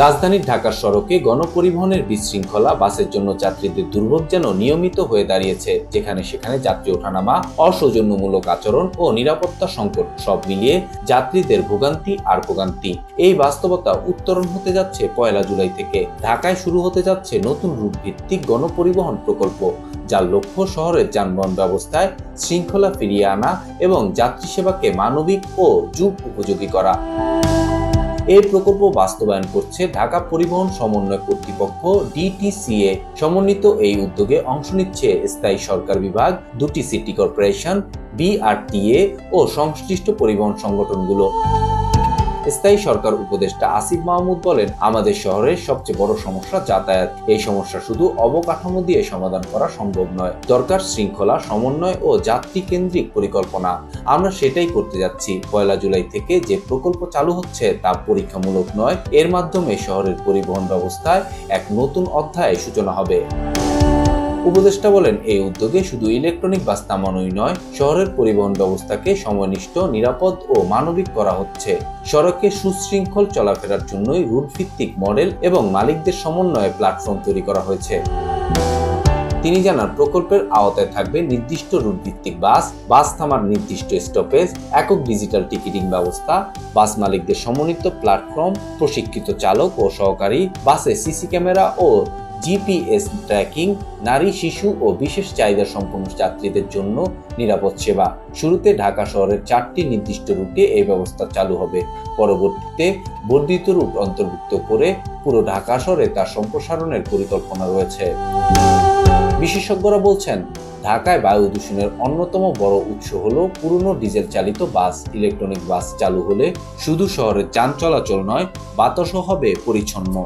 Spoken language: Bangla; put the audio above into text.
রাজধানীর ঢাকার সড়কে গণপরিবহনের বিশৃঙ্খলা, বাসের জন্য যাত্রীদের দুর্ভোগ যেন নিয়মিত হয়ে দাঁড়িয়েছে, যেখানে সেখানে যাত্রী ওঠানামা, অসৌজন্যমূলক আচরণ ও নিরাপত্তা সংকট সব মিলিয়ে যাত্রীদের ভোগান্তি আর ভোগান্তি। এই বাস্তবতা উত্তরণ হতে যাচ্ছে পয়লা জুলাই থেকে। ঢাকায় শুরু হতে যাচ্ছে নতুন রূপ ভিত্তিক গণপরিবহন প্রকল্প, যার লক্ষ্য শহরের যানবাহন ব্যবস্থায় শৃঙ্খলা ফিরিয়ে আনা এবং যাত্রী সেবাকে মানবিক ও যুগ উপযোগী করা। এই প্রকল্প বাস্তবায়ন করছে ঢাকা পরিবহন সমন্বয় কর্তৃপক্ষ, ডিটিসিএ। সমন্বিত এই উদ্যোগে অংশ নিচ্ছে স্থায়ী সরকার বিভাগ, দুটি সিটি কর্পোরেশন, বিআরটিএ ও সংশ্লিষ্ট পরিবহন সংগঠনগুলো। স্থায়ী সরকার উপদেষ্টা আসিফ মাহমুদ বলেন, আমাদের শহরের সবচেয়ে বড় সমস্যা যাতায়াত। এই সমস্যা শুধু অবকাঠামো দিয়ে সমাধান করা সম্ভব নয়। দরকার শৃঙ্খলা, সমন্বয় ও যাত্রী কেন্দ্রিক পরিকল্পনা। আমরা সেটাই করতে যাচ্ছি। পয়লা জুলাই থেকে যে প্রকল্প চালু হচ্ছে তা পরীক্ষামূলক নয়। এর মাধ্যমে শহরের পরিবহন ব্যবস্থায় এক নতুন অধ্যায়ের সূচনা হবে। উপদেষ্টা বলেন, এই উদ্যোগে শুধু ইলেকট্রনিক বাস নামানোই নয়, শহরের পরিবহন ব্যবস্থাকে সময়নিষ্ঠ নিরাপদ ও মানবিক করা হচ্ছে। সড়কে সুশৃঙ্খল চলাফেরার জন্যই রুট ভিত্তিক মডেল এবং মালিকদের সমন্বয়ে প্ল্যাটফর্ম তৈরি করা হয়েছে। তিনি জানান, প্রকল্পের আওতায় থাকবে নির্দিষ্ট রুট ভিত্তিক বাস বাস থামার নির্দিষ্ট স্টপেজ, একক ডিজিটাল টিকিটিং ব্যবস্থা, বাস মালিকদের সমন্বিত প্ল্যাটফর্ম, প্রশিক্ষিত চালক ও সহকারী, বাসে সিসি ক্যামেরা ও জিপিএস ট্র্যাকিং, নারী, শিশু ও বিশেষ চাহিদা সম্পন্ন যাত্রীদের জন্য নিরাপদ সেবা। শুরুতে ঢাকা শহরের চারটি নির্দিষ্ট রুটে এই ব্যবস্থা চালু হবে। পরবর্তীতে বর্ধিত রুট অন্তর্ভুক্ত করে পুরো ঢাকা শহরে তার সম্প্রসারণের পরিকল্পনা রয়েছে। বিশেষজ্ঞরা বলছেন, ঢাকায় বায়ু দূষণের অন্যতম বড় উৎস হল পুরনো ডিজেল চালিত বাস, ইলেকট্রনিক বাস চালু হলে শুধু শহরের যান চলাচল নয়, বাতাসও হবে পরিচ্ছন্ন।